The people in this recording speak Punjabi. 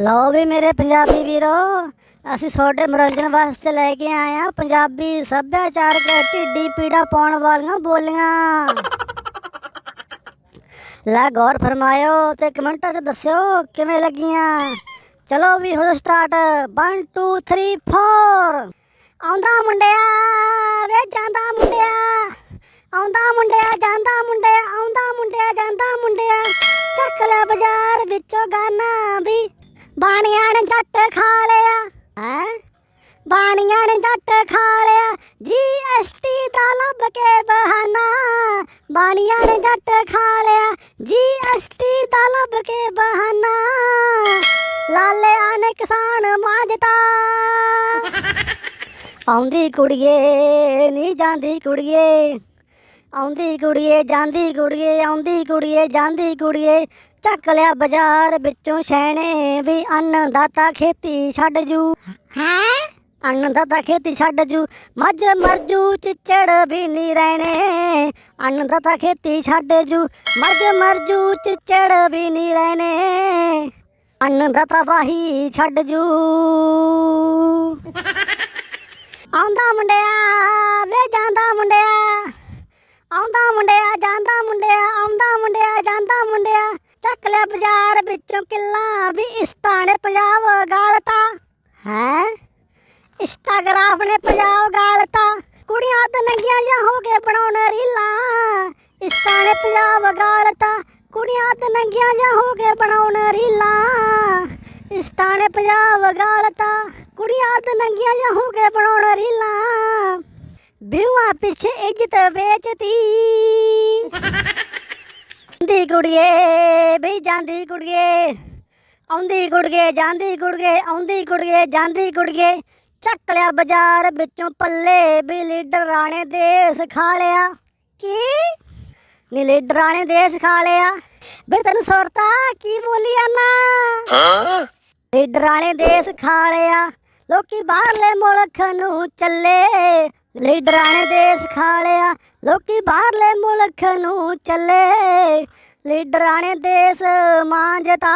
ਲਓ ਵੀ ਮੇਰੇ ਪੰਜਾਬੀ ਵੀਰੋ, ਅਸੀਂ ਤੁਹਾਡੇ ਮਨੋਰੰਜਨ ਵਾਸਤੇ ਲੈ ਕੇ ਆਏ ਆ ਪੰਜਾਬੀ ਸੱਭਿਆਚਾਰਕ ਢਿੱਡੀ ਪੀੜਾ ਪਾਉਣ ਵਾਲੀਆਂ ਬੋਲੀਆਂ। ਲੈ ਗੌਰ ਫਰਮਾਇਓ ਤੇ ਕਮੈਂਟਾਂ 'ਚ ਦੱਸਿਓ ਕਿਵੇਂ ਲੱਗੀਆਂ। ਚਲੋ ਵੀ ਹੁਣ ਸਟਾਰਟ 1 2 3 4 ਆਉਂਦਾ ਮੁੰਡਿਆ, ਵੇ ਜਾਂਦਾ ਮੁੰਡਿਆ, ਆਉਂਦਾ ਮੁੰਡਿਆ, ਜਾਂਦਾ ਮੁੰਡਿਆ, ਆਉਂਦਾ ਮੁੰਡਿਆ, ਜਾਂਦਾ ਮੁੰਡਿਆ। ਚੱਕ ਲੈ ਬਾਜ਼ਾਰ ਵਿੱਚੋਂ ਗਾਨਾ ਵੀ ਬਾਣੀਆਂ ਨੇ ਜੱਟ ਖਾ ਲਿਆ। ਹੈ? ਬਾਣੀਆਂ ਨੇ ਜੱਟ ਖਾ ਲਿਆ। ਜੀਐਸਟੀ ਦਾ ਲੱਭ ਕੇ ਬਹਾਨਾ। ਬਾਣੀਆਂ ਨੇ ਜੱਟ ਖਾ ਲਿਆ। ਜੀਐਸਟੀ ਦਾ ਲੱਭ ਕੇ ਬਹਾਨਾ। ਲਾਲਿਆਂ ਨੇ ਕਿਸਾਨ ਮਾਜਤਾ ਆਉਂਦੀ ਕੁੜੀਏ, ਨਹੀਂ ਜਾਂਦੀ ਕੁੜੀਏ। ਆਉਂਦੀ ਕੁੜੀਏ, ਜਾਂਦੀ ਕੁੜੀਏ, ਆਉਂਦੀ ਕੁੜੀਏ, ਜਾਂਦੀ ਕੁੜੀਏ। ਚੱਕ ਲਿਆ ਬਾਜ਼ਾਰ ਵਿੱਚੋਂ ਛੈਣੇ ਵੀ ਅੰਨਦਾਤਾ ਖੇਤੀ ਛੱਡ ਜੂ। ਹੈ? ਅੰਨਦਾਤਾ ਖੇਤੀ ਛੱਡ ਜੂ। ਮੱਝ ਮਰ ਜੂ ਚਿੱਚੜ ਵੀ ਨਹੀਂ ਰਹਿਣੇ। ਅੰਨਦਾਤਾ ਖੇਤੀ ਛੱਡ ਜੂ। ਮੱਝ ਮਰ ਜੂ ਚਿੱਚੜ ਵੀ ਨਹੀਂ ਰਹਿਣੇ। ਅੰਨਦਾਤਾ ਵਾਹੀ ਛੱਡ ਜੂ। ਆਉਂਦਾ ਮੁੰਡਿਆ ਵੇ ਜਾਂਦਾ ਮੁੰਡਿਆ। ਆਉਂਦਾ ਮੁੰਡਿਆ ਜਾਂਦਾ ਮੁੰਡਿਆ ਆਉਂਦਾ ਮੁੰਡਿਆ ਜਾਂਦਾ ਮੁੰਡਿਆ। ਚੱਕ ਲਿਆ ਬਾਜ਼ਾਰ ਵਿੱਚੋਂ ਕਿੱਲਾ ਵੀ ਇਸਤਾ ਨੇ ਪੰਜਾਬ ਗਾਲਤਾ। ਹੈ? ਇੰਸਟਾਗ੍ਰਾਮ ਨੇ ਪੰਜਾਬ ਗਾਲਤਾ। ਕੁੜੀਆਂ ਤੇ ਨੰਗੀਆਂ ਜਾਂ ਹੋ ਕੇ ਬਣਾਉਣ ਰੀਲਾਂ। ਇਸਤਾ ਨੇ ਪੰਜਾਬ ਗਾਲਤਾ। ਕੁੜੀਆਂ ਤੇ ਨੰਗੀਆਂ ਜਾਂ ਹੋ ਕੇ ਬਣਾਉਣ ਰੀਲਾਂ। ਇਸਤਾ ਨੇ ਪੰਜਾਬ ਗਾਲਤਾ। ਕੁੜੀਆਂ ਤੇ ਨੰਗੀਆਂ ਜਾਂ ਹੋ ਕੇ ਬਣਾਉਣ ਰੀਲਾ। ਬਿਵਾ ਪਿੱਛੇ ਇੱਜ਼ਤ ਵੇਚਤੀ। ਜਾਂਦੀ ਕੁੜੀਏ ਬਈ ਜਾਂਦੀ ਕੁੜੀਏ ਆਉਂਦੀ ਕੁੜੀਏ ਜਾਂਦੀ ਕੁੜੀਏ ਆਉਂਦੀ ਕੁੜੀਏ ਜਾਂਦੀ ਕੁੜੀਏ ਚੱਕ ਲਿਆ ਬਾਜ਼ਾਰ ਵਿੱਚੋਂ ਪੱਲੇ ਵੀ ਲੀਡਰ ਰਾਣੇ ਦੇਸ ਖਾ ਲਿਆ। ਕੀ? ਨੀ ਲੀਡਰ ਰਾਣੇ ਦੇਸ ਖਾ ਲਿਆ। ਬੇ ਤੈਨੂੰ ਸੁਰਤਾ ਕੀ ਬੋਲੀ ਆਨਾ ਲੀਡਰ ਰਾਣੇ ਦੇਸ ਖਾ ਲਿਆ। ਲੋਕੀ ਬਾਹਰਲੇ ਮੁਲਕ ਨੂੰ ਚੱਲੇ। ਲੀਡਰਾਂ ਨੇ ਦੇਸ਼ ਖਾ ਲਿਆ ਲੋਕੀ ਬਾਹਰਲੇ ਮੁਲਕ ਨੂੰ ਚੱਲੇ। ਲੀਡਰਾਂ ਨੇ ਦੇਸ਼ ਮਾਂਜਤਾ।